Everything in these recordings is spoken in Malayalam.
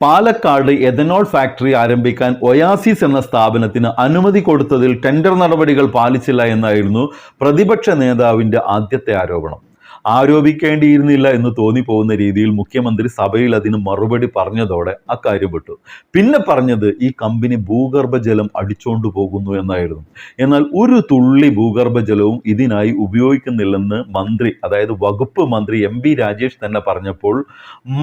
പാലക്കാട് എഥനോൾ ഫാക്ടറി ആരംഭിക്കാൻ ഒയാസിസ് എന്ന സ്ഥാപനത്തിന് അനുമതി കൊടുത്തതിൽ ടെൻഡർ നടപടികൾ പാലിച്ചില്ല എന്നായിരുന്നു പ്രതിപക്ഷ നേതാവിന്റെ ആദ്യത്തെ ആരോപണം. ആരോപിക്കേണ്ടിയിരുന്നില്ല എന്ന് തോന്നിപ്പോകുന്ന രീതിയിൽ മുഖ്യമന്ത്രി സഭയിൽ അതിന് മറുപടി പറഞ്ഞതോടെ അക്കാര്യം വിട്ടു. പിന്നെ പറഞ്ഞത് ഈ കമ്പനി ഭൂഗർഭജലം അടിച്ചുകൊണ്ട് പോകുന്നു എന്നായിരുന്നു. എന്നാൽ ഒരു തുള്ളി ഭൂഗർഭജലവും ഇതിനായി ഉപയോഗിക്കുന്നില്ലെന്ന് മന്ത്രി അതായത് വകുപ്പ് മന്ത്രി എം ബി രാജേഷ് തന്നെ പറഞ്ഞപ്പോൾ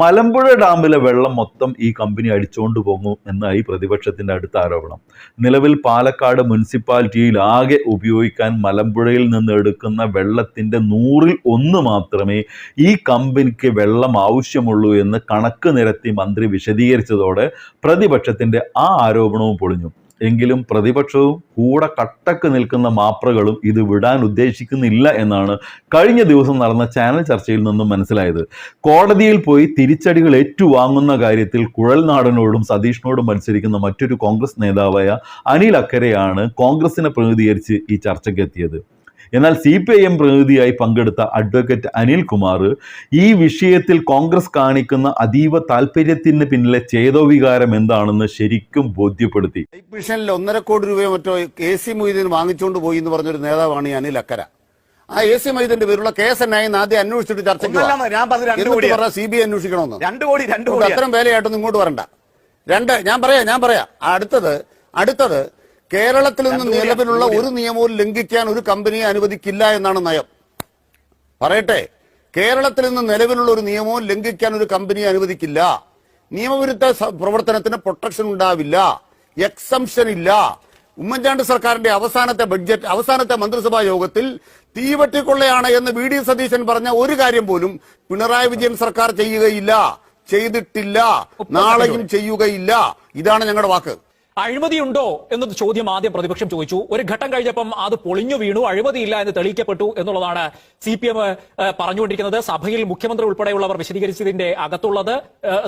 മലമ്പുഴ ഡാമിലെ വെള്ളം മൊത്തം ഈ കമ്പനി അടിച്ചുകൊണ്ട് പോകും എന്നായി പ്രതിപക്ഷത്തിന്റെ അടുത്ത ആരോപണം. നിലവിൽ പാലക്കാട് മുനിസിപ്പാലിറ്റിയിൽ ആകെ ഉപയോഗിക്കാൻ മലമ്പുഴയിൽ നിന്ന് എടുക്കുന്ന വെള്ളത്തിന്റെ നൂറിൽ ഒന്ന് മാത്രമേ ഈ കമ്പനിക്ക് വെള്ളം ആവശ്യമുള്ളൂ എന്ന് കണക്ക് നിരത്തി മന്ത്രി വിശദീകരിച്ചതോടെ പ്രതിപക്ഷത്തിന്റെ ആ ആരോപണവും പൊളിഞ്ഞു. എങ്കിലും പ്രതിപക്ഷവും കൂടെ കട്ടക്ക് നിൽക്കുന്ന മാപ്രകളും ഇത് വിടാൻ ഉദ്ദേശിക്കുന്നില്ല എന്നാണ് കഴിഞ്ഞ ദിവസം നടന്ന ചാനൽ ചർച്ചയിൽ നിന്നും മനസ്സിലായത്. കോടതിയിൽ പോയി തിരിച്ചടികൾ ഏറ്റുവാങ്ങുന്ന കാര്യത്തിൽ കുഴൽനാടനോടും സതീഷിനോടും മത്സരിക്കുന്ന മറ്റൊരു കോൺഗ്രസ് നേതാവായ അനിൽ അക്കരയാണ് കോൺഗ്രസിനെ പ്രതിനിധീകരിച്ച് ഈ ചർച്ചയ്ക്ക് എത്തിയത്. എന്നാൽ സി പി ഐ എം പ്രതിനിധിയായി പങ്കെടുത്ത അഡ്വക്കേറ്റ് അനിൽകുമാർ ഈ വിഷയത്തിൽ കോൺഗ്രസ് കാണിക്കുന്ന അതീവ താല്പര്യത്തിന് പിന്നിലെ ചേതോവികാരം എന്താണെന്ന് ശരിക്കും ബോധ്യപ്പെടുത്തി. മിഷനിൽ ഒന്നര കോടി രൂപയോ മറ്റോ എ സി മൊയ്തീൻ വാങ്ങിച്ചുകൊണ്ട് പോയി എന്ന് പറഞ്ഞൊരു നേതാവാണ് ഈ അനിൽ അക്കര. ആ എ സി മൊയ്തീന്റെ പേരുള്ള കേസ് എന്നായി ആദ്യം അന്വേഷിച്ചിട്ട് ചർച്ച വാ. ഞാൻ പറഞ്ഞത് രണ്ട് എന്നിട്ട് കോടിയാ. പറ സി ബി ഐ അന്വേഷിക്കണമെന്ന്. രണ്ട് കോടി രണ്ട് കോടി അത്തരം വേലയായിട്ടൊന്നും ഇങ്ങോട്ട് വരണ്ട. രണ്ട് ഞാൻ പറയാം ഞാൻ പറയാം. അടുത്തത് അടുത്തത് കേരളത്തിൽ നിന്ന് നിലവിലുള്ള ഒരു നിയമവും ലംഘിക്കാൻ ഒരു കമ്പനിയെ അനുവദിക്കില്ല എന്നാണ് നയം. പറയട്ടെ കേരളത്തിൽ നിന്ന് നിലവിലുള്ള ഒരു നിയമവും ലംഘിക്കാൻ ഒരു കമ്പനിയെ അനുവദിക്കില്ല. നിയമവിരുദ്ധ പ്രവർത്തനത്തിന് പ്രൊട്ടക്ഷൻ ഉണ്ടാവില്ല. എക്സംഷൻ ഇല്ല. ഉമ്മൻചാണ്ടി സർക്കാരിന്റെ അവസാനത്തെ ബഡ്ജറ്റ് അവസാനത്തെ മന്ത്രിസഭാ യോഗത്തിൽ തീവട്ടിക്കൊള്ളയാണ് എന്ന് വി ഡി സതീശൻ പറഞ്ഞ ഒരു കാര്യം പോലും പിണറായി വിജയൻ സർക്കാർ ചെയ്യുകയില്ല. ചെയ്തിട്ടില്ല. നാളെയും ചെയ്യുകയില്ല. ഇതാണ് ഞങ്ങളുടെ വാക്ക്. അഴിമതിയുണ്ടോ എന്നൊരു ചോദ്യം ആദ്യം പ്രതിപക്ഷം ചോദിച്ചു. ഒരു ഘട്ടം കഴിഞ്ഞപ്പം അത് പൊളിഞ്ഞു വീണു അഴിമതിയില്ല എന്ന് തെളിയിക്കപ്പെട്ടു എന്നുള്ളതാണ് സി പി എം പറഞ്ഞുകൊണ്ടിരിക്കുന്നത്. സഭയിൽ മുഖ്യമന്ത്രി ഉൾപ്പെടെയുള്ളവർ വിശദീകരിച്ചതിന്റെ അകത്തുള്ളത്.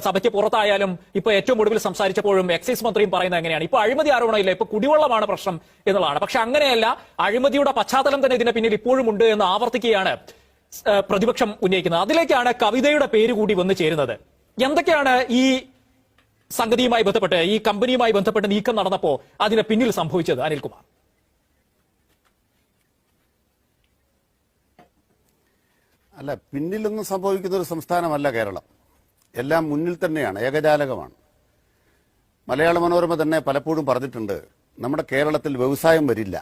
സഭയ്ക്ക് പുറത്തായാലും ഇപ്പൊ ഏറ്റവും ഒടുവിൽ സംസാരിച്ചപ്പോഴും എക്സൈസ് മന്ത്രിയും പറയുന്നത് എങ്ങനെയാണ്? ഇപ്പൊ അഴിമതി ആരോപണമില്ല ഇപ്പൊ കുടിവെള്ളമാണ് പ്രശ്നം എന്നുള്ളതാണ്. പക്ഷെ അങ്ങനെയല്ല അഴിമതിയുടെ പശ്ചാത്തലം തന്നെ ഇതിന് പിന്നിൽ ഇപ്പോഴും ഉണ്ട് എന്ന് ആവർത്തിക്കുകയാണ് പ്രതിപക്ഷം ഉന്നയിക്കുന്നത്. അതിലേക്കാണ് കവിതയുടെ പേര് കൂടി വന്നു ചേരുന്നത്. എന്തൊക്കെയാണ് ഈ സംഗതിയുമായി ബന്ധപ്പെട്ട് ഈ കമ്പനിയുമായി ബന്ധപ്പെട്ട് നീക്കം നടന്നപ്പോ അതിന് പിന്നിൽ സംഭവിച്ചത് അനിൽകുമാർ. അല്ല പിന്നിലൊന്നും സംഭവിക്കുന്ന ഒരു സംസ്ഥാനമല്ല കേരളം. എല്ലാം മുന്നിൽ തന്നെയാണ് ഏകജാലകമാണ്. മലയാള മനോരമ തന്നെ പലപ്പോഴും പറഞ്ഞിട്ടുണ്ട് നമ്മുടെ കേരളത്തിൽ വ്യവസായം വരില്ല.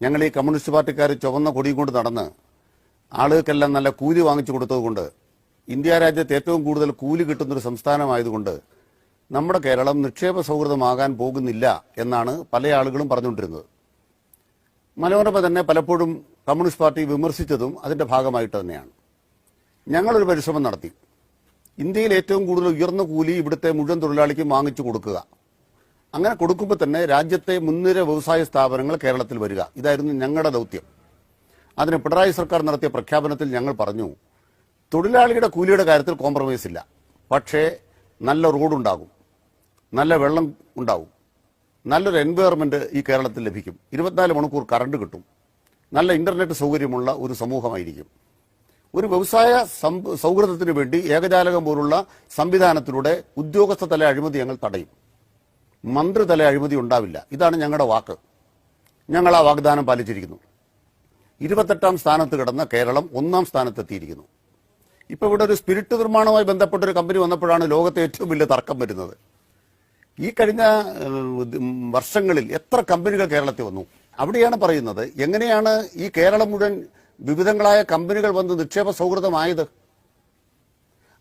ഞങ്ങൾ ഈ കമ്മ്യൂണിസ്റ്റ് പാർട്ടിക്കാർ ചുവന്ന കൊടിയും കൊണ്ട് നടന്ന് ആളുകൾക്കെല്ലാം നല്ല കൂലി വാങ്ങിച്ചു കൊടുത്തതുകൊണ്ട് ഇന്ത്യ രാജ്യത്ത് ഏറ്റവും കൂടുതൽ കൂലി കിട്ടുന്നൊരു സംസ്ഥാനമായതുകൊണ്ട് നമ്മുടെ കേരളം നിക്ഷേപ സൗഹൃദമാകാൻ പോകുന്നില്ല എന്നാണ് പല ആളുകളും പറഞ്ഞുകൊണ്ടിരുന്നത്. മനോരമ തന്നെ പലപ്പോഴും കമ്മ്യൂണിസ്റ്റ് പാർട്ടി വിമർശിച്ചതും അതിന്റെ ഭാഗമായിട്ട് തന്നെയാണ്. ഞങ്ങളൊരു പരിശ്രമം നടത്തി. ഇന്ത്യയിൽ ഏറ്റവും കൂടുതൽ ഉയർന്ന കൂലി ഇവിടുത്തെ മുഴുവൻ തൊഴിലാളിക്കും വാങ്ങിച്ചു കൊടുക്കുക. അങ്ങനെ കൊടുക്കുമ്പോൾ തന്നെ രാജ്യത്തെ മുൻനിര വ്യവസായ സ്ഥാപനങ്ങൾ കേരളത്തിൽ വരിക. ഇതായിരുന്നു ഞങ്ങളുടെ ദൗത്യം. അതിന് പിണറായി സർക്കാർ നടത്തിയ പ്രഖ്യാപനത്തിൽ ഞങ്ങൾ പറഞ്ഞു തൊഴിലാളിയുടെ കൂലിയുടെ കാര്യത്തിൽ കോംപ്രമൈസ് ഇല്ല. പക്ഷേ നല്ല റോഡുണ്ടാകും നല്ല വെള്ളം ഉണ്ടാവും. നല്ലൊരു എൻവയറമെന്റ് ഈ കേരളത്തിൽ ലഭിക്കും. ഇരുപത്തിനാല് മണിക്കൂർ കറണ്ട് കിട്ടും. നല്ല ഇന്റർനെറ്റ് സൗകര്യമുള്ള ഒരു സമൂഹമായിരിക്കും. ഒരു വ്യവസായ സൗഹൃദത്തിന് വേണ്ടി ഏകജാലകം പോലുള്ള സംവിധാനത്തിലൂടെ ഉദ്യോഗസ്ഥ തല അഴിമതി ഞങ്ങൾ തടയും. മന്ത്രിതല അഴിമതി ഉണ്ടാവില്ല. ഇതാണ് ഞങ്ങളുടെ വാക്ക്. ഞങ്ങൾ ആ വാഗ്ദാനം പാലിച്ചിരിക്കുന്നു. ഇരുപത്തെട്ടാം സ്ഥാനത്ത് കിടന്ന കേരളം ഒന്നാം സ്ഥാനത്തെത്തിയിരിക്കുന്നു. ഇപ്പോൾ ഇവിടെ ഒരു സ്പിരിറ്റ് നിർമ്മാണവുമായി ബന്ധപ്പെട്ട ഒരു കമ്പനി വന്നപ്പോഴാണ് ലോകത്തെ ഏറ്റവും വലിയ തർക്കം വരുന്നത്. ഈ കഴിഞ്ഞ വർഷങ്ങളിൽ എത്ര കമ്പനികൾ കേരളത്തിൽ വന്നു? അവിടെയാണ് പറയുന്നത് എങ്ങനെയാണ് ഈ കേരളം മുഴുവൻ വിവിധങ്ങളായ കമ്പനികൾ വന്ന് നിക്ഷേപ സൗഹൃദമായത്?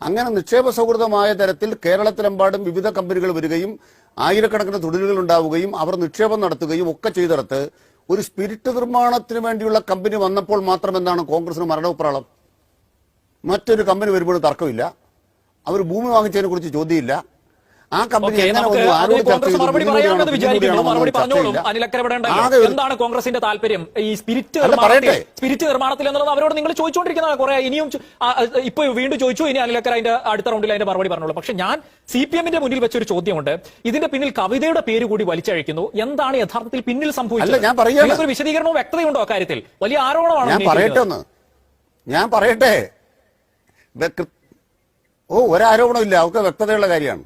അങ്ങനെ നിക്ഷേപ സൗഹൃദമായ തരത്തിൽ കേരളത്തിലെമ്പാടും വിവിധ കമ്പനികൾ വരികയും ആയിരക്കണക്കിന് തൊഴിലുകൾ ഉണ്ടാവുകയും അവർ നിക്ഷേപം നടത്തുകയും ഒക്കെ ചെയ്തിടത്ത് ഒരു സ്പിരിറ്റ് നിർമ്മാണത്തിന് വേണ്ടിയുള്ള കമ്പനി വന്നപ്പോൾ മാത്രം എന്താണ് കോൺഗ്രസിന് മരണോപ്രാളം? മറ്റൊരു കമ്പനി വരുമ്പോഴും തർക്കമില്ല. അവർ ഭൂമി വാങ്ങിച്ചതിനെ കുറിച്ച് ചോദ്യമില്ല. ആ കമ്പനി ഒരു- എന്താണ് കോൺഗ്രസിന്റെ താല്പര്യം? ഈ സ്പിരിറ്റ്. സ്പിരിറ്റ് നിർമ്മാണത്തിൽ എന്നുള്ളത് അവരോട് നിങ്ങൾ ചോദിച്ചുകൊണ്ടിരിക്കുന്നതാണ് കുറെ. ഇനിയും ഇപ്പൊ വീണ്ടും ചോദിച്ചു ഇനി അനിലക്കര അതിന്റെ അടുത്ത റൗണ്ടിൽ അതിന്റെ മറുപടി പറഞ്ഞോളൂ. പക്ഷെ ഞാൻ സി പി എമ്മിന്റെ മുന്നിൽ വെച്ചൊരു ചോദ്യമുണ്ട്. ഇതിന്റെ പിന്നിൽ കവിതയുടെ പേര് കൂടി വലിച്ചഴിക്കുന്നു. എന്താണ് യഥാർത്ഥത്തിൽ പിന്നിൽ സംഭവിച്ചത്. നിങ്ങൾക്കൊരു വിശദീകരണവും വ്യക്തതയുണ്ടോ അക്കാര്യത്തിൽ? വലിയ ആരോപണമാണ് ഞാൻ പറയട്ടെ ഞാൻ പറയട്ടെ. ഓ ഒരാരോപണമില്ല. അവർക്ക് വ്യക്തതയുള്ള കാര്യമാണ്.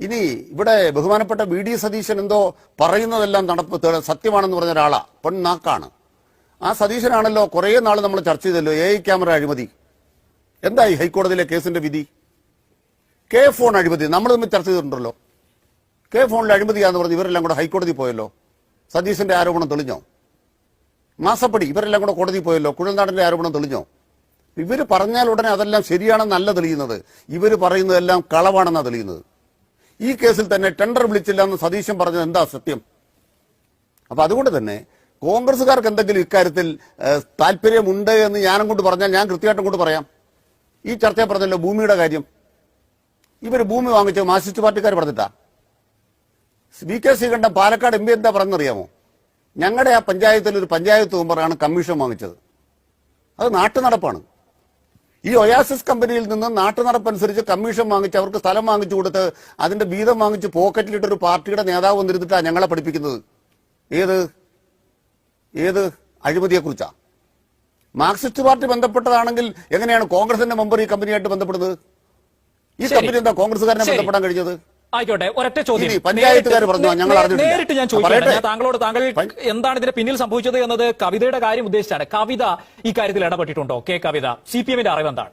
ഇനി ഇവിടെ ബഹുമാനപ്പെട്ട വി ഡി സതീശൻ എന്തോ പറയുന്നതെല്ലാം നടപ്പ് സത്യമാണെന്ന് പറഞ്ഞ ഒരാളാ പെണ്ണാക്കാണ് ആ സതീശനാണല്ലോ കുറേ നാൾ നമ്മൾ ചർച്ച ചെയ്തല്ലോ എ ക്യാമറ അഴിമതി. എന്തായി ഹൈക്കോടതിയിലെ കേസിന്റെ വിധി? കെ ഫോൺ അഴിമതി നമ്മൾ തമ്മിൽ ചർച്ച ചെയ്തിട്ടുണ്ടല്ലോ. കെ ഫോണിൽ അഴിമതിയാന്ന് പറഞ്ഞ് ഇവരെല്ലാം കൂടെ ഹൈക്കോടതി പോയല്ലോ. സതീശന്റെ ആരോപണം തെളിഞ്ഞോ? മാസപ്പടി ഇവരെല്ലാം കൂടെ കോടതി പോയല്ലോ. കുഴൽനാടന്റെ ആരോപണം തെളിഞ്ഞോ? ഇവർ പറഞ്ഞാൽ ഉടനെ അതെല്ലാം ശരിയാണെന്നല്ല തെളിയുന്നത്. ഇവർ പറയുന്നതെല്ലാം കളവാണെന്നാണ് തെളിയുന്നത്. ഈ കേസിൽ തന്നെ ടെൻഡർ വിളിച്ചില്ല എന്ന് സതീശൻ പറഞ്ഞത് എന്താ സത്യം? അപ്പൊ അതുകൊണ്ട് തന്നെ കോൺഗ്രസുകാർക്ക് എന്തെങ്കിലും ഇക്കാര്യത്തിൽ താല്പര്യമുണ്ട് എന്ന് ഞാനും കൊണ്ട് പറഞ്ഞാൽ ഞാൻ കൃത്യമായിട്ടും കൊണ്ട് പറയാം. ഈ ചർച്ച പറഞ്ഞല്ലോ ഭൂമിയുടെ കാര്യം. ഇവർ ഭൂമി വാങ്ങിച്ച മാർസിസ്റ്റ് പാർട്ടിക്കാർ പറഞ്ഞിട്ടാ. V K Sreekandan Palakkad M P എന്താ പറഞ്ഞറിയാമോ ഞങ്ങളുടെ ആ പഞ്ചായത്തിൽ ഒരു പഞ്ചായത്ത് മെമ്പറാണ് കമ്മീഷൻ വാങ്ങിച്ചത്. അത് നാട്ടു നടപ്പാണ് ഈ ഒയാസിസ് കമ്പനിയിൽ നിന്ന് നാട്ടു നടപ്പനുസരിച്ച് കമ്മീഷൻ വാങ്ങിച്ച് അവർക്ക് സ്ഥലം വാങ്ങിച്ചു കൊടുത്ത് അതിന്റെ വീതം വാങ്ങിച്ച് പോക്കറ്റിലിട്ട് ഒരു പാർട്ടിയുടെ നേതാവ് വന്നിരുന്നിട്ടാണ് ഞങ്ങളെ പഠിപ്പിക്കുന്നത്. ഏത്? ഏത്? അഴിമതിയെക്കുറിച്ചാ? മാർക്സിസ്റ്റ് പാർട്ടി ബന്ധപ്പെട്ടതാണെങ്കിൽ എങ്ങനെയാണ് കോൺഗ്രസിന്റെ മെമ്പർ ഈ കമ്പനിയായിട്ട് ബന്ധപ്പെടുന്നത്? ഈ കമ്പനി എന്താ കോൺഗ്രസ്സുകാരനെ ബന്ധപ്പെടാൻ കഴിഞ്ഞത്? ആയിക്കോട്ടെ ഒരൊറ്റ ചോദ്യം. പഞ്ചായത്തുകാർ പറഞ്ഞു, ഞങ്ങൾ നേരിട്ട് ഞാൻ ചോദിക്കട്ടെ. താങ്കളോട് താങ്കൾ എന്താണ് ഇതിന്റെ പിന്നിൽ സംഭവിച്ചത് എന്നത് കവിതയുടെ കാര്യം ഉദ്ദേശിച്ചാണ്. കവിത ഈ കാര്യത്തിൽ ഇടപെട്ടിട്ടുണ്ടോ? കെ കവിത സി പി എമ്മിന്റെ അറിവ് എന്താണ്?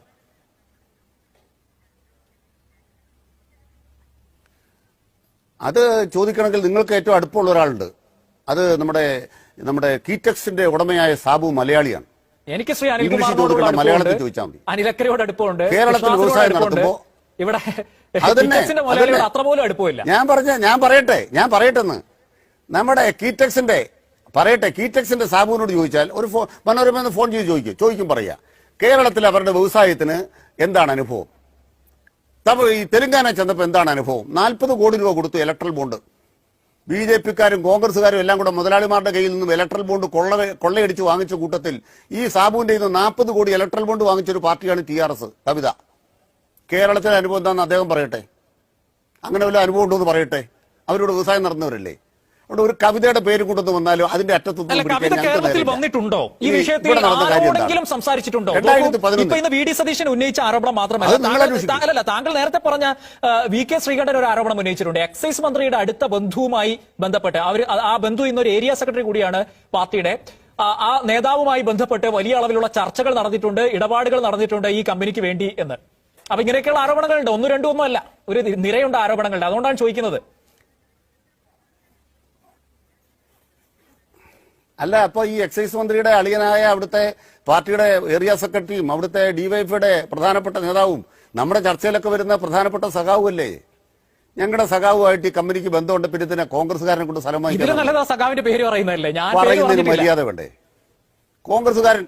അത് ചോദിക്കണമെങ്കിൽ നിങ്ങൾക്ക് ഏറ്റവും അടുപ്പമുള്ള ഒരാളുണ്ട്. അത് നമ്മുടെ നമ്മുടെ കീറ്റക്സിന്റെ ഉടമയായ സാബു മലയാളിയാണ്. എനിക്ക് ശ്രീ അനിൽ മലയാളത്തിൽ ചോദിച്ചാൽ മതി. അനിലക്കരയോട് അടുപ്പമുണ്ട്. കേരളത്തിൽ വ്യവസായം അടുപ്പമുണ്ട്. ഇവിടെ. അത്ര പോലും അടുപ്പമില്ല. ഞാൻ പറഞ്ഞ ഞാൻ പറയട്ടെ ഞാൻ പറയട്ടെന്ന്. നമ്മുടെ കീറ്റക്സിന്റെ പറയട്ടെ കീറ്റക്സിന്റെ സാബുവിനോട് ചോദിച്ചാൽ ഒരു ഫോ മനോരമ ഫോൺ ചെയ്ത് ചോദിക്കും ചോദിക്കും പറയാ. കേരളത്തിൽ അവരുടെ വ്യവസായത്തിന് എന്താണ് അനുഭവം? തമിഴ് ഈ തെലുങ്കാന ചെന്നപ്പോ എന്താണ് അനുഭവം? നാൽപ്പത് കോടി രൂപ കൊടുത്തു ഇലക്ട്രൽ ബോണ്ട് ബി ജെ പിക്കാരും കോൺഗ്രസുകാരും എല്ലാം കൂടെ മുതലാളിമാരുടെ കയ്യിൽ നിന്നും ഇലക്ട്രൽ ബോണ്ട് കൊള്ള കൊള്ളയടിച്ച് വാങ്ങിച്ച കൂട്ടത്തിൽ ഈ സാബുവിന്റെ നിന്ന് നാൽപ്പത് കോടി ഇലക്ട്രൽ ബോണ്ട് വാങ്ങിച്ച ഒരു പാർട്ടിയാണ് ടി ആർ എസ് കവിത. കേരളത്തിലെ അനുഭവം എന്താണെന്ന് അദ്ദേഹം പറയട്ടെ. അങ്ങനെ വല്ല അനുഭവം ഉണ്ടോ എന്ന് പറയട്ടെ. അവരോട് വ്യവസായം നടന്നവരല്ലേ. അവിടെ ഒരു കവിതയുടെ പേര് കൊണ്ടുവന്ന് വന്നാലും അതിന്റെ വന്നിട്ടുണ്ടോ? ഈ വിഷയത്തിൽ? ആരോടെങ്കിലും സംസാരിച്ചിട്ടുണ്ടോ? രണ്ടായിരത്തി നോക്കൂ, പതിനൊന്ന്. ഇപ്പൊ ഇന്ന് വി ഡി സതീശൻ ഉന്നയിച്ച ആരോപണം മാത്രമല്ല. താങ്കൾ- അന്വേഷിക്കും. അല്ലല്ല താങ്കൾ നേരത്തെ പറഞ്ഞ വി കെ ശ്രീകണ്ഠൻ ഒരു ആരോപണം ഉന്നയിച്ചിട്ടുണ്ട്. എക്സൈസ് മന്ത്രിയുടെ അടുത്ത ബന്ധുവുമായി ബന്ധപ്പെട്ട് അവർ ആ ബന്ധു ഇന്നൊരു ഏരിയ സെക്രട്ടറി കൂടിയാണ് പാർട്ടിയുടെ. ആ നേതാവുമായി ബന്ധപ്പെട്ട് വലിയ അളവിലുള്ള ചർച്ചകൾ നടന്നിട്ടുണ്ട് ഇടപാടുകൾ നടന്നിട്ടുണ്ട് ഈ കമ്പനിക്ക് വേണ്ടി എന്ന്. അപ്പൊ ഇങ്ങനെയൊക്കെയുള്ള ആരോപണങ്ങളുണ്ട്. ഒന്നും രണ്ടും ഒന്നും അല്ല. ഒരു നിരയുണ്ട് ആരോപണങ്ങളുണ്ട് അതുകൊണ്ടാണ് ചോദിക്കുന്നത്. അല്ല അപ്പൊ ഈ എക്സൈസ് മന്ത്രിയുടെ അളിയനായ അവിടുത്തെ പാർട്ടിയുടെ ഏരിയ സെക്രട്ടറിയും അവിടുത്തെ ഡിവൈഎഫിയുടെ പ്രധാനപ്പെട്ട നേതാവും നമ്മുടെ ചർച്ചയിലൊക്കെ വരുന്ന പ്രധാനപ്പെട്ട സഖാവും അല്ലേ ഞങ്ങളുടെ സഖാവുമായിട്ട് ഈ കമ്പനിക്ക് ബന്ധമുണ്ട്. പിന്നെ തന്നെ കോൺഗ്രസ്സുകാരനെ കൊണ്ട് സ്ഥലം ഇതിലും വാങ്ങിക്കാൻ നല്ലത് പേര് പറയുന്നതല്ലേ. ഞാൻ പേര് പറയുന്നതിന് മര്യാദ വേണ്ടേ? കോൺഗ്രസ്സുകാരൻ.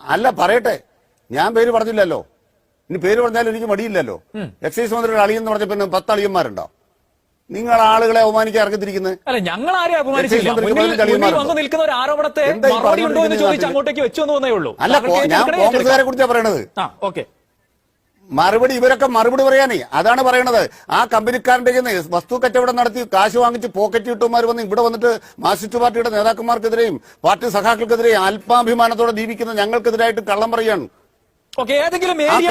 അല്ല പറയട്ടെ. ഞാൻ പേര് പറഞ്ഞില്ലല്ലോ. ഇനി പേര് പറഞ്ഞാലും എനിക്ക് മടിയില്ലല്ലോ. എക്സൈസ് മന്ത്രിയുടെ അളിയെന്ന് പറഞ്ഞ പിന്നെ പത്ത് അളിയന്മാരുണ്ടോ? നിങ്ങൾ ആളുകളെ അപമാനിക്കാൻ ഇറങ്ങിത്തിരിക്കുന്നത് അല്ല ഞങ്ങൾ ആരെ അപമാനിച്ചില്ല. ഒരു ആരോപണത്തെ മറുപടി ഉണ്ടോ എന്ന് ചോദിച്ച് അങ്ങോട്ടേക്ക് വെച്ചു എന്ന് വന്നേ ഉള്ളൂ. അല്ല ഞാൻ കോൺഗ്രസ്സുകാരെ കുറിച്ചാണ് പറയണത്. ഓക്കെ. മറുപടി ഇവരൊക്കെ മറുപടി പറയാനേ. അതാണ് പറയണത്. ആ കമ്പനിക്കാരന്റെ വസ്തു കച്ചവടം നടത്തി കാശ് വാങ്ങിച്ച് പോക്കറ്റ് കിട്ടുമാർ വന്ന് ഇവിടെ വന്നിട്ട് മാർക്സിസ്റ്റ് പാർട്ടിയുടെ നേതാക്കന്മാർക്കെതിരെയും പാർട്ടി സഖാക്കൾക്കെതിരെയും ആത്മാഭിമാനത്തോടെ ജീവിക്കുന്ന ഞങ്ങൾക്കെതിരായിട്ട് കള്ളം പറയാണ്. ഓക്കെ ഏതെങ്കിലും ഏരിയ?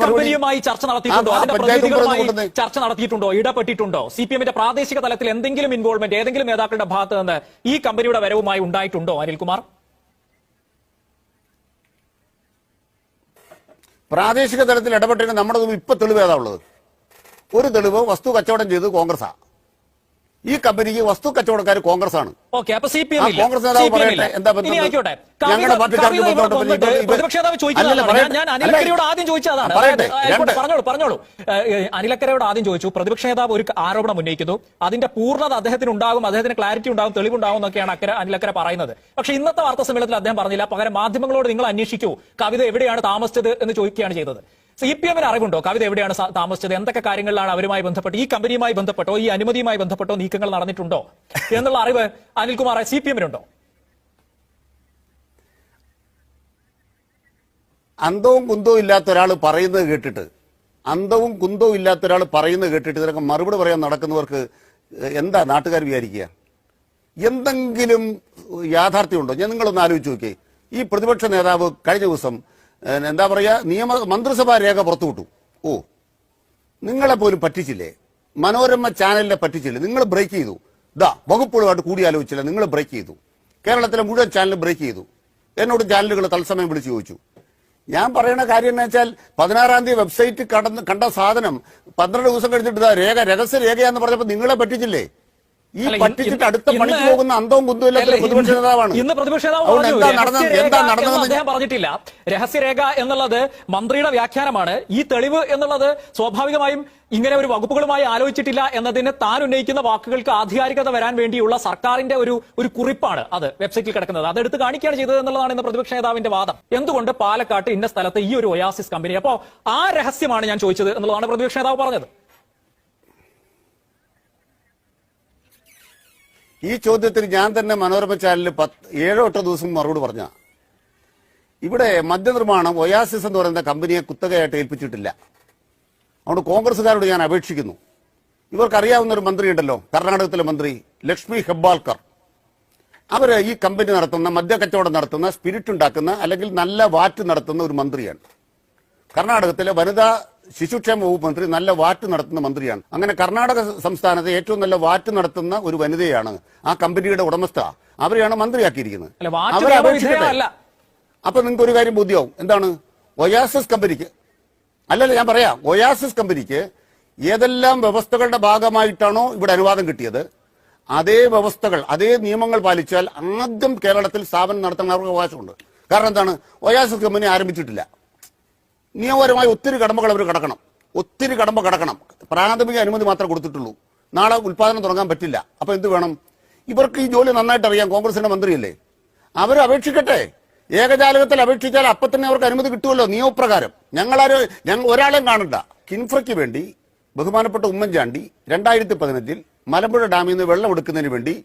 കമ്പനിയുമായി ചർച്ച നടത്തിയിട്ടുണ്ടോ? അതിന്റെ പ്രതിനിധികളുമായി ചർച്ച നടത്തിയിട്ടുണ്ടോ? ഇടപെട്ടിട്ടുണ്ടോ? സി പി എമ്മിന്റെ പ്രാദേശിക തലത്തിൽ എന്തെങ്കിലും ഇൻവോൾവ്മെന്റ് ഏതെങ്കിലും നേതാക്കളുടെ ഭാഗത്ത് നിന്ന് ഈ കമ്പനിയുടെ വരവുമായി ഉണ്ടായിട്ടുണ്ടോ അനിൽകുമാർ? പ്രാദേശിക തലത്തിൽ ഇടപെട്ടിട്ട് നമ്മുടെ ഇപ്പൊ തെളിവ് ഏതാ ഉള്ളത്? ഒരു തെളിവ് വസ്തു കച്ചവടം ചെയ്ത് കോൺഗ്രസാ ഈ കമ്പനിക്ക് വസ്തു കച്ചവടക്കാർ കോൺഗ്രസ് ആണ് കോൺഗ്രസ് നേതാവ് പറയട്ടെ, എന്താ ഞങ്ങളുടെ. പറഞ്ഞോളൂ അനിലക്കരയോട് ആദ്യം ചോദിച്ചു. പ്രതിപക്ഷ നേതാവ് ഒരു ആരോപണം ഉന്നയിക്കുന്നു. അതിന്റെ പൂർണത അദ്ദേഹത്തിന് ഉണ്ടാകും അദ്ദേഹത്തിന് ക്ലാരിറ്റി ഉണ്ടാകും തെളിവുണ്ടാകും എന്നൊക്കെയാണ് അക്കര അനിലക്കര പറയുന്നത്. പക്ഷെ ഇന്നത്തെ വാർത്താ സമ്മേളനത്തിൽ അദ്ദേഹം പറഞ്ഞില്ല. പകരം മാധ്യമങ്ങളോട് നിങ്ങൾ അന്വേഷിക്കൂ. കവിത എവിടെയാണ് താമസിച്ചത് എന്ന് ചോദിക്കുകയാണ് ചെയ്തത്. സി പി എമ്മിന് അറിവുണ്ടോ? കവിത എവിടെയാണ് താമസിച്ചത്? എന്തൊക്കെ കാര്യങ്ങളിലാണ് അവരുമായി ബന്ധപ്പെട്ട് ഈ കമ്പനിയുമായി ബന്ധപ്പെട്ടോ ഈ അനുമതിയുമായി ബന്ധപ്പെട്ടോ നീക്കങ്ങൾ നടന്നിട്ടുണ്ടോ? എന്നുള്ള അറിവ് അനിൽകുമാർ സി പി എമ്മിനുണ്ടോ? അന്തവും കുന്തവും ഇല്ലാത്ത ഒരാൾ പറയുന്നത് കേട്ടിട്ട് അന്തവും കുന്തവും ഇല്ലാത്ത ഒരാൾ പറയുന്നത് കേട്ടിട്ട് ഇതിനൊക്കെ മറുപടി പറയാൻ നടക്കുന്നവർക്ക് എന്താ നാട്ടുകാർ വിചാരിക്കുക? എന്തെങ്കിലും യാഥാർത്ഥ്യമുണ്ടോ? ഞാൻ നിങ്ങളൊന്ന് ആലോചിച്ച് നോക്കിയേ. ഈ പ്രതിപക്ഷ നേതാവ് കഴിഞ്ഞ ദിവസം എന്താ പറയുക നിയമ മന്ത്രിസഭാ രേഖ പുറത്തുവിട്ടു ഓ നിങ്ങളെ പോലും പറ്റിച്ചില്ലേ? മനോരമ ചാനലിനെ പറ്റിച്ചില്ലേ? നിങ്ങൾ ബ്രേക്ക് ചെയ്തു. ദാ വകുപ്പുകളുമായിട്ട് കൂടിയാലോചിച്ചില്ല നിങ്ങൾ ബ്രേക്ക് ചെയ്തു. കേരളത്തിലെ മുഴുവൻ ചാനലും ബ്രേക്ക് ചെയ്തു. എന്നോട് ചാനലുകൾ തത്സമയം വിളിച്ചു ചോദിച്ചു. ഞാൻ പറയുന്ന കാര്യം എന്ന് വെച്ചാൽ പതിനാറാം തീയതി വെബ്സൈറ്റ് കണ്ട സാധനം പന്ത്രണ്ട് ദിവസം കഴിഞ്ഞിട്ട് രേഖ രഹസ്യ രേഖയാന്ന് പറഞ്ഞപ്പോ നിങ്ങളെ പറ്റിച്ചില്ലേ? ഈ പറ്റിച്ചിട്ട് അടുത്ത പണിക്ക് പോകുന്ന അന്തവും കുന്തവും അല്ല, പ്രതിപക്ഷ നേതാവാണ്. ഇന്ന് പ്രതിപക്ഷ നേതാവ് അദ്ദേഹം പറഞ്ഞിട്ടില്ല. രഹസ്യരേഖ എന്നുള്ളത് മന്ത്രിയുടെ വ്യാഖ്യാനമാണ്. ഈ തെളിവ് എന്നുള്ളത് സ്വാഭാവികമായും ഇങ്ങനെ ഒരു വകുപ്പുകളുമായി ആലോചിച്ചിട്ടില്ല എന്നതിന് താൻ ഉന്നയിക്കുന്ന വാക്കുകൾക്ക് ആധികാരികത വരാൻ വേണ്ടിയുള്ള സർക്കാരിന്റെ ഒരു ഒരു കുറിപ്പാണ് അത് വെബ്സൈറ്റിൽ കിടക്കുന്നത്. അതെടുത്ത് കാണിക്കുകയാണ് ചെയ്തത് എന്നുള്ളതാണ് ഇന്ന് പ്രതിപക്ഷ നേതാവിന്റെ വാദം. എന്തുകൊണ്ട് പാലക്കാട്ട് ഇന്ന സ്ഥലത്ത് ഈ ഒരു ഒയാസിസ് കമ്പനി? അപ്പോ ആ രഹസ്യമാണ് ഞാൻ ചോദിച്ചത് എന്നുള്ളതാണ് പ്രതിപക്ഷ നേതാവ് പറഞ്ഞത്. ഈ ചോദ്യത്തിന് ഞാൻ തന്നെ മനോരമ ചാനലിൽ പത്ത് ഏഴോ എട്ടോ ദിവസം മറുപടി പറഞ്ഞ. ഇവിടെ മദ്യനിർമ്മാണം ഒയാസിസ് എന്ന് പറയുന്ന കമ്പനിയെ കുത്തകയായിട്ട് ഏൽപ്പിച്ചിട്ടില്ല. അതുകൊണ്ട് കോൺഗ്രസ്സുകാരോട് ഞാൻ അപേക്ഷിക്കുന്നു. ഇവർക്കറിയാവുന്ന ഒരു മന്ത്രി ഉണ്ടല്ലോ കർണാടകത്തിലെ മന്ത്രി ലക്ഷ്മി ഹെബ്ബാൽക്കർ. അവർ ഈ കമ്പനി നടത്തുന്ന മദ്യക്കച്ചവടം നടത്തുന്ന സ്പിരിറ്റ് ഉണ്ടാക്കുന്ന അല്ലെങ്കിൽ നല്ല വാറ്റ് നടത്തുന്ന ഒരു മന്ത്രിയാണ്. കർണാടകത്തിലെ വനിതാ ശിശുക്ഷേമ വകുപ്പ് മന്ത്രി നല്ല വാറ്റ് നടത്തുന്ന മന്ത്രിയാണ്. അങ്ങനെ കർണാടക സംസ്ഥാനത്തെ ഏറ്റവും നല്ല വാറ്റ് നടത്തുന്ന ഒരു വനിതയാണ് ആ കമ്പനിയുടെ ഉടമസ്ഥ. അവരെയാണ് മന്ത്രിയാക്കിയിരിക്കുന്നത്. അവരെ അപേക്ഷിക്കട്ടെ. അപ്പൊ നിങ്ങൾക്ക് ഒരു കാര്യം ബോധ്യമാവും എന്താണ്? ഒയാസിസ് കമ്പനിക്ക് അല്ലല്ല ഞാൻ പറയാം. ഒയാസിസ് കമ്പനിക്ക് ഏതെല്ലാം വ്യവസ്ഥകളുടെ ഭാഗമായിട്ടാണോ ഇവിടെ അനുവാദം കിട്ടിയത്? അതേ വ്യവസ്ഥകൾ അതേ നിയമങ്ങൾ പാലിച്ചാൽ ആദ്യം കേരളത്തിൽ സ്ഥാപനം നടത്താൻ അവർക്ക് അവകാശമുണ്ട്. കാരണം എന്താണ്? ഒയാസിസ് കമ്പനി ആരംഭിച്ചിട്ടില്ല. നിയമപരമായി ഒത്തിരി കടമ്പകൾ അവർ കടക്കണം. ഒത്തിരി കടമ്പ കടക്കണം. പ്രാഥമിക അനുമതി മാത്രമേ കൊടുത്തിട്ടുള്ളൂ. നാളെ ഉൽപാദനം തുടങ്ങാൻ പറ്റില്ല. അപ്പൊ എന്ത് വേണം? ഇവർക്ക് ഈ ജോലി നന്നായിട്ട് അറിയാം. കോൺഗ്രസിന്റെ മന്ത്രിയല്ലേ? അവർ അപേക്ഷിക്കട്ടെ. ഏകജാലകത്തിൽ അപേക്ഷിച്ചാൽ അപ്പൊ തന്നെ അവർക്ക് അനുമതി കിട്ടുമല്ലോ. നിയമപ്രകാരം. ഞങ്ങളാരും ഞങ്ങൾ ഒരാളെയും കാണണ്ട. കിൻഫ്രയ്ക്ക് വേണ്ടി ബഹുമാനപ്പെട്ട ഉമ്മൻചാണ്ടി രണ്ടായിരത്തി പതിനഞ്ചിൽ മലമ്പുഴ ഡാമിൽ നിന്ന് വെള്ളം എടുക്കുന്നതിന് വേണ്ടി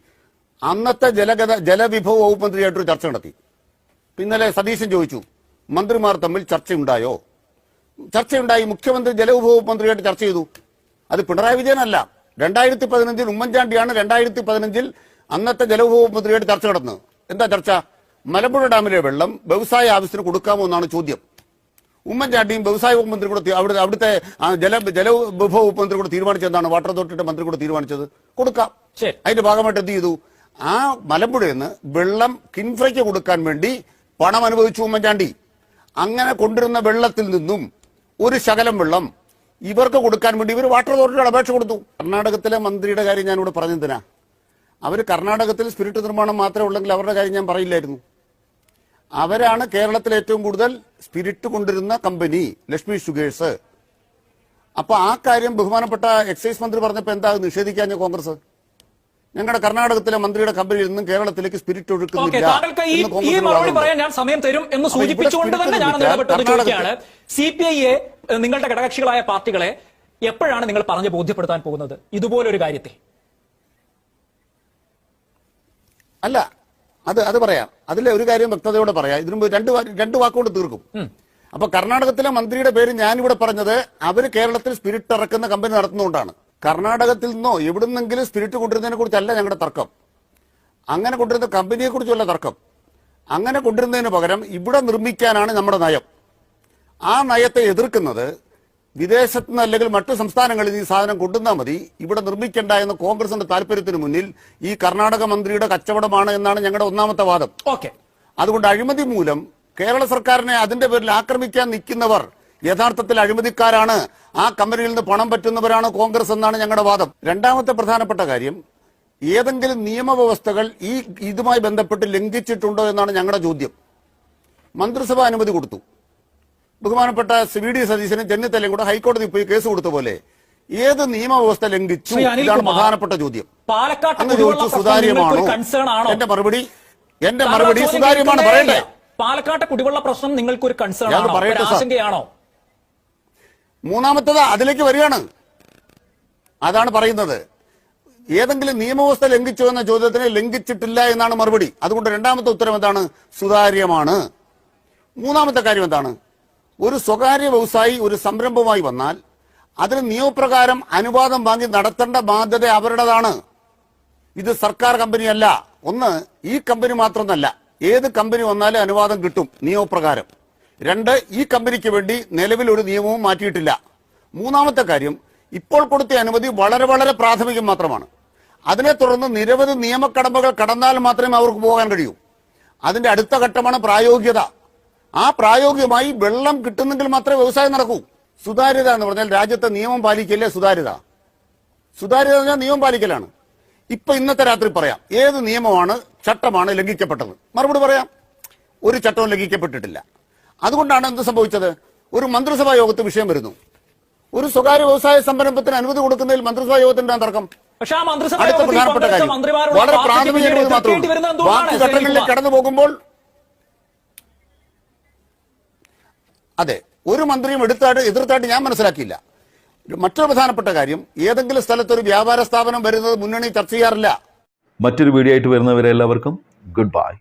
അന്നത്തെ ജലഗത ജലവിഭവ വകുപ്പ് മന്ത്രിയായിട്ടൊരു ചർച്ച നടത്തി. ഇന്നലെ സതീശൻ ചോദിച്ചു മന്ത്രിമാർ തമ്മിൽ ചർച്ചയുണ്ടായോ? ചർച്ചയുണ്ടായി. മുഖ്യമന്ത്രി ജലവിഭവ മന്ത്രിയായിട്ട് ചർച്ച ചെയ്തു. അത് പിണറായി വിജയനല്ല. രണ്ടായിരത്തി പതിനഞ്ചിൽ ഉമ്മൻചാണ്ടിയാണ് രണ്ടായിരത്തി പതിനഞ്ചിൽ അന്നത്തെ ജലവിഭവ മന്ത്രിയായിട്ട് ചർച്ച നടന്നത്. എന്താ ചർച്ച? മലമ്പുഴ ഡാമിലെ വെള്ളം വ്യവസായ ആവശ്യത്തിന് കൊടുക്കാമോ എന്നാണ് ചോദ്യം. ഉമ്മൻചാണ്ടിയും വ്യവസായ വകുപ്പ് മന്ത്രി കൂടെ അവിടെ അവിടുത്തെ ജല ജലവിഭവ വകുപ്പ് മന്ത്രി കൂടെ തീരുമാനിച്ചെന്താണ് വാട്ടർ അതോറിറ്റിയുടെ മന്ത്രി കൂടെ തീരുമാനിച്ചത്. കൊടുക്കാം. അതിന്റെ ഭാഗമായിട്ട് എന്ത് ചെയ്തു? ആ മലമ്പുഴയിൽ നിന്ന് വെള്ളം കിൻഫ്രയ്ക്ക് കൊടുക്കാൻ വേണ്ടി പണം അനുവദിച്ചു ഉമ്മൻചാണ്ടി. അങ്ങനെ കൊണ്ടിരുന്ന വെള്ളത്തിൽ നിന്നും ഒരു ശകലം വെള്ളം. ഇവർക്ക് കൊടുക്കാൻ വേണ്ടി ഇവർ വാട്ടർ അതോറിറ്റിയുടെ അപേക്ഷ കൊടുത്തു. കർണാടകത്തിലെ മന്ത്രിയുടെ കാര്യം ഞാനിവിടെ പറഞ്ഞെന്തിനാ അവർ കർണാടകത്തിൽ സ്പിരിറ്റ് നിർമ്മാണം മാത്രമേ ഉള്ളെങ്കിൽ അവരുടെ കാര്യം ഞാൻ പറയില്ലായിരുന്നു. അവരാണ് കേരളത്തിൽ ഏറ്റവും കൂടുതൽ സ്പിരിറ്റ് കൊണ്ടിരുന്ന കമ്പനി ലക്ഷ്മി ഷുഗേഴ്സ് അപ്പൊ ആ കാര്യം ബഹുമാനപ്പെട്ട എക്സൈസ് മന്ത്രി പറഞ്ഞപ്പോൾ എന്താ നിഷേധിക്കാഞ്ഞ കോൺഗ്രസ്? ഞങ്ങളുടെ കർണാടകത്തിലെ മന്ത്രിയുടെ കമ്പനിയിൽ നിന്നും കേരളത്തിലേക്ക് സ്പിരിറ്റ് ഒഴുക്കുന്നില്ല താങ്കൾക്ക് ഈ മറുപടി. പറയാൻ ഞാൻ സമയം തരും എന്ന് സൂചിപ്പിച്ചുകൊണ്ട് തന്നെ ഞാൻ ചോദിക്കുകയാണ് സി പി ഐയെ നിങ്ങളുടെ ഘടകകക്ഷികളായ പാർട്ടികളെ എപ്പോഴാണ് നിങ്ങൾ പറഞ്ഞ് ബോധ്യപ്പെടുത്താൻ പോകുന്നത്? ഇതുപോലൊരു കാര്യത്തെ അല്ല അത് അത് പറയാം. അതിലെ ഒരു കാര്യം വ്യക്തതയോടെ പറയാം. ഇതിനു രണ്ട് രണ്ട് വാക്കുകൊണ്ട് തീർക്കും. അപ്പൊ കർണാടകത്തിലെ മന്ത്രിയുടെ പേര് ഞാനിവിടെ പറഞ്ഞത് അവർ കേരളത്തിൽ സ്പിരിറ്റ് ഇറക്കുന്ന കമ്പനി നടത്തുന്നതുകൊണ്ടാണ്. കർണാടകത്തിൽ നിന്നോ എവിടെ നിന്നെങ്കിലും സ്പിരിറ്റ് കൊണ്ടുവരുന്നതിനെ കുറിച്ചല്ല ഞങ്ങളുടെ തർക്കം. അങ്ങനെ കൊണ്ടിരുന്ന കമ്പനിയെ കുറിച്ചുള്ള തർക്കം. അങ്ങനെ കൊണ്ടുവരുന്നതിന് പകരം ഇവിടെ നിർമ്മിക്കാനാണ് നമ്മുടെ നയം. ആ നയത്തെ എതിർക്കുന്നത് വിദേശത്ത് നിന്ന് അല്ലെങ്കിൽ മറ്റു സംസ്ഥാനങ്ങളിൽ ഈ സാധനം കൊണ്ടുവന്നാൽ മതി ഇവിടെ നിർമ്മിക്കേണ്ട എന്ന കോൺഗ്രസിന്റെ താല്പര്യത്തിന് മുന്നിൽ ഈ കർണാടക മന്ത്രിയുടെ കച്ചവടമാണ് എന്നാണ് ഞങ്ങളുടെ ഒന്നാമത്തെ വാദം. ഓക്കെ. അതുകൊണ്ട് അഴിമതി മൂലം കേരള സർക്കാരിനെ അതിന്റെ പേരിൽ ആക്രമിക്കാൻ നിൽക്കുന്നവർ യഥാർത്ഥത്തിൽ അഴിമതിക്കാരാണ്. ആ കമ്പനിയിൽ നിന്ന് പണം പറ്റുന്നവരാണ് കോൺഗ്രസ് എന്നാണ് ഞങ്ങളുടെ വാദം. രണ്ടാമത്തെ പ്രധാനപ്പെട്ട കാര്യം ഏതെങ്കിലും നിയമവ്യവസ്ഥകൾ ഈ ഇതുമായി ബന്ധപ്പെട്ട് ലംഘിച്ചിട്ടുണ്ടോ എന്നാണ് ഞങ്ങളുടെ ചോദ്യം. മന്ത്രിസഭ അനുമതി കൊടുത്തു. ബഹുമാനപ്പെട്ട വി ഡി സതീശനും ചെന്നിത്തലയും കൂടെ ഹൈക്കോടതി പോയി കേസ് കൊടുത്ത പോലെ ഏത് നിയമവ്യവസ്ഥ ലംഘിച്ചു ഇതാണ് പ്രധാനപ്പെട്ട ചോദ്യം. അങ്ങ് ചോദിച്ചു സുതാര്യമാണോ? എന്റെ മറുപടി എന്റെ മറുപടി സുതാര്യമാണ് പറയണ്ടേ. പാലക്കാട്ടെ കുടിവെള്ള പ്രശ്നം നിങ്ങൾക്ക് ഒരു കൺസേൺ ആണോ. ആശങ്കയാണോ? മൂന്നാമത്തത് അതിലേക്ക് വരികയാണ്. അതാണ് പറയുന്നത്. ഏതെങ്കിലും നിയമവ്യവസ്ഥ ലംഘിച്ചോ എന്ന ചോദ്യത്തിന് ലംഘിച്ചിട്ടില്ല എന്നാണ് മറുപടി. അതുകൊണ്ട് രണ്ടാമത്തെ ഉത്തരം എന്താണ്? സുതാര്യമാണ്. മൂന്നാമത്തെ കാര്യം എന്താണ്? ഒരു സ്വകാര്യ വ്യവസായി ഒരു സംരംഭമായി വന്നാൽ അതിന് നിയമപ്രകാരം അനുവാദം വാങ്ങി നടത്തേണ്ട ബാധ്യത അവരുടേതാണ്. ഇത് സർക്കാർ കമ്പനിയല്ല. ഒന്ന് ഈ കമ്പനി മാത്രമല്ല ഏത് കമ്പനി വന്നാലും അനുവാദം കിട്ടും നിയമപ്രകാരം. രണ്ട് ഈ കമ്പനിക്ക് വേണ്ടി നിലവിൽ ഒരു നിയമവും മാറ്റിയിട്ടില്ല. മൂന്നാമത്തെ കാര്യം ഇപ്പോൾ കൊടുത്ത അനുമതി വളരെ വളരെ പ്രാഥമികം മാത്രമാണ്. അതിനെ തുടർന്ന് നിരവധി നിയമക്കടമ്പകൾ കടന്നാൽ മാത്രമേ അവർക്ക് പോകാൻ കഴിയൂ. അതിന്റെ അടുത്ത ഘട്ടമാണ് പ്രായോഗികത. ആ പ്രായോഗികമായി വെള്ളം കിട്ടുന്നെങ്കിൽ മാത്രമേ വ്യവസായം നടക്കൂ. സുതാര്യത എന്ന് പറഞ്ഞാൽ രാജ്യത്തെ നിയമം പാലിക്കല്ലേ സുതാര്യത. സുതാര്യത എന്ന് പറഞ്ഞാൽ നിയമം പാലിക്കലാണ്. ഇപ്പൊ ഇന്നത്തെ രാത്രി പറയാം ഏത് നിയമമാണ് ചട്ടമാണ് ലംഘിക്കപ്പെട്ടത്? മറുപടി പറയാം ഒരു ചട്ടവും ലംഘിക്കപ്പെട്ടിട്ടില്ല. അതുകൊണ്ടാണ് എന്ത് സംഭവിച്ചത്? ഒരു മന്ത്രിസഭാ യോഗത്തിൽ വിഷയം വരുന്നു. ഒരു സ്വകാര്യ വ്യവസായ സംരംഭത്തിന് അനുമതി കൊടുക്കുന്നതിൽ മന്ത്രിസഭാ യോഗത്തിന്റെ തർക്കം? പക്ഷെ ആ മന്ത്രിസഭാ അടുത്ത പ്രധാനപ്പെട്ട കാര്യം. വളരെ പ്രാഥമിക അനുമതി ബാക്കി ഘട്ടങ്ങളിലേക്ക് കടന്നു പോകുമ്പോൾ അതെ ഒരു മന്ത്രിയും എടുത്തായിട്ട് എതിർത്തായിട്ട് ഞാൻ മനസ്സിലാക്കിയില്ല. മറ്റൊരു പ്രധാനപ്പെട്ട കാര്യം ഏതെങ്കിലും സ്ഥലത്ത് ഒരു വ്യാപാര സ്ഥാപനം വരുന്നത് മുന്നണി ചർച്ച ചെയ്യാറില്ല. മറ്റൊരു വീഡിയോ ആയിട്ട് വരുന്നവരെ എല്ലാവർക്കും ഗുഡ് ബൈ.